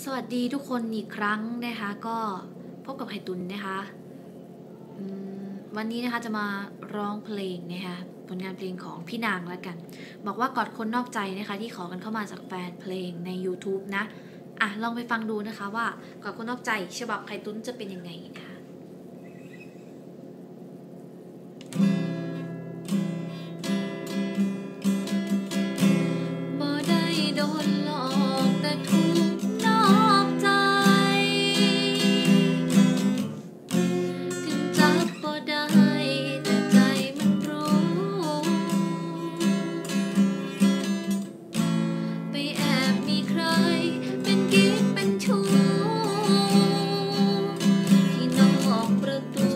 สวัสดีทุกคนอีกครั้งนะคะ ก็พบกับไข่ตุนนะคะวันนี้นะคะจะมาร้องเพลงนะคะผลงานเพลงของพี่นางแล้วกัน บอกว่ากอดคนนอกใจนะคะที่ขอกันเข้ามาจากแฟนเพลงใน YouTube นะ อะ ลองไปฟังดูนะคะว่ากอดคนนอกใจฉบับไข่ตุนจะเป็นยังไงนะคะ อ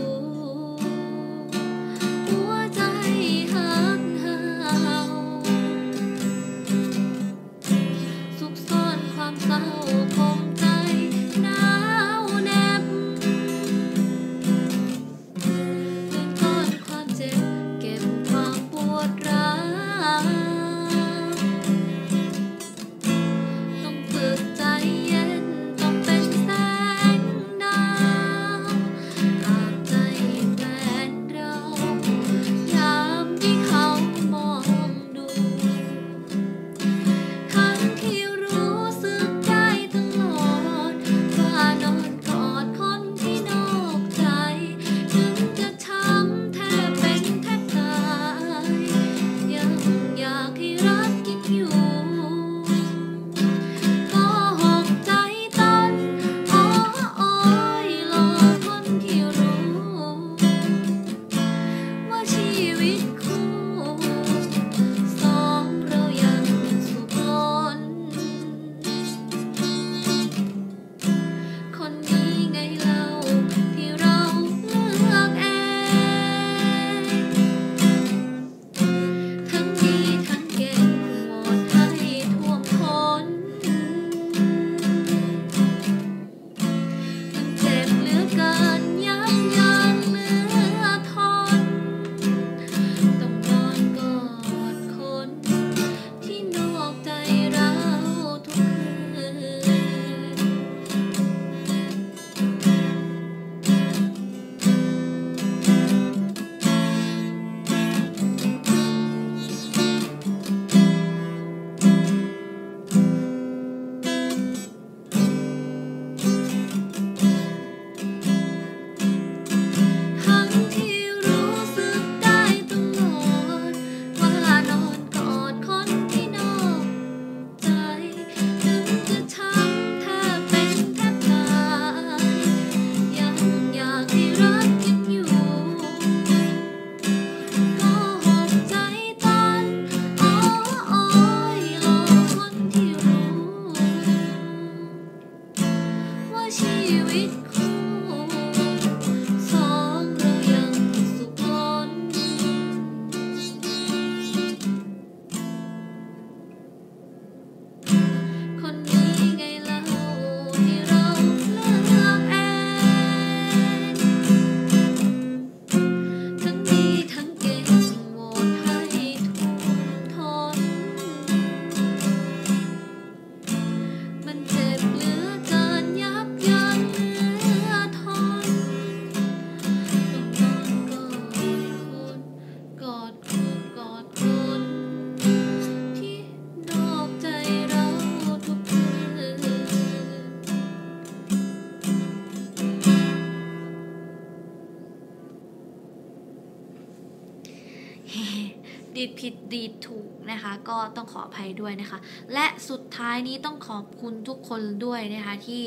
ดีดผิดดีดถูกนะคะ ก็ต้องขออภัยด้วยนะคะ และสุดท้ายนี้ต้องขอบคุณทุกคนด้วยนะคะที่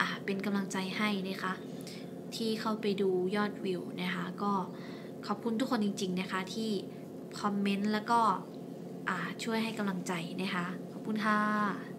อ่าเป็นกำลังใจให้นะคะ ที่เข้าไปดูยอดวิวนะคะ ก็ขอบคุณทุกคนจริง ๆ นะคะที่คอมเมนต์แล้วก็อ่าช่วยให้กำลังใจนะคะ ขอบคุณค่ะ